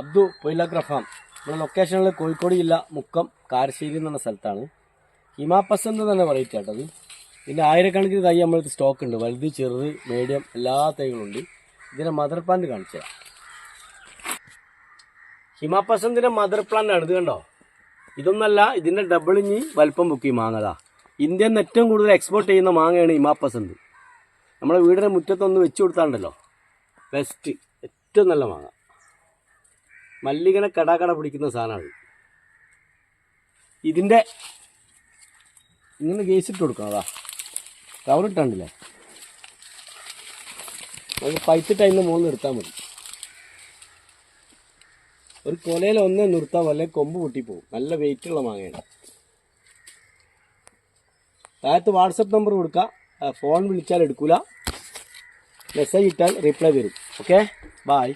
Abdu പൊയിലഗ്ര farm. നമ്മുടെ ലൊക്കേഷനിൽ കോഴിക്കോട് ജില്ല മുക്കം കാരശ്ശേരി എന്ന സ്ഥലത്താണ്. സ്ഥലത്താണ് എന്ന് തന്നെ വെറൈറ്റി ആട്ടത് ഇതിന്റെ ആയിരക്കണക്കിന് തൈ നമ്മൾ സ്റ്റോക്ക് ഉണ്ട്. വലുത് ചെറുത് മീഡിയം എല്ലാ തൈകളും ഉണ്ട് ഇതിനെ മദർ പ്ലാന്റ് കാണിച്ചു തരാം. ഹിമാപസന്തിന്റെ മദർ പ്ലാന്റ് ആണ് ഇത് കണ്ടോ? ഇതൊന്നല്ല ഇതിന്റെ ഡബിൾ ഇഞ്ഞി വലിപ്പം ബുക്ക് ചെയ്യും മാങ്ങതാ ഇന്ത്യയിൽ നിന്ന് ഏറ്റവും കൂടുതൽ എക്സ്പോർട്ട് ചെയ്യുന്ന മാങ്ങയാണ് ഹിമാപസന്ത് നമ്മുടെ വീടിന്റെ മുറ്റത്തൊന്ന് വെച്ച് കൊടുത്താണ്ടല്ലോ. ബെസ്റ്റ് ഏറ്റവും നല്ല മാങ്ങ. മല്ലികനെ കടാകട പിടിക്കുന്ന സാധനമാണ് ഇതിന്റെ ഇങ്ങനെ ഗേസിട്ട് കൊടുക്കണം അതാ. കവർ നമുക്ക് പൈത്തിട്ട് അതിന്റെ മുകളിൽ നിർത്താൻ മതി. ഒരു കൊലയിൽ ഒന്നേ നിർത്താൻ വല്ല കൊമ്പ് പൊട്ടിപ്പോവും. നല്ല വെയിറ്റ് ഉള്ള മാങ്ങയാണ്. താഴത്ത് വാട്സപ്പ് നമ്പർ കൊടുക്കുക ഫോൺ വിളിച്ചാൽ എടുക്കൂല. മെസ്സേജ് ഇട്ടാൽ റിപ്ലൈ വരും. Okay bye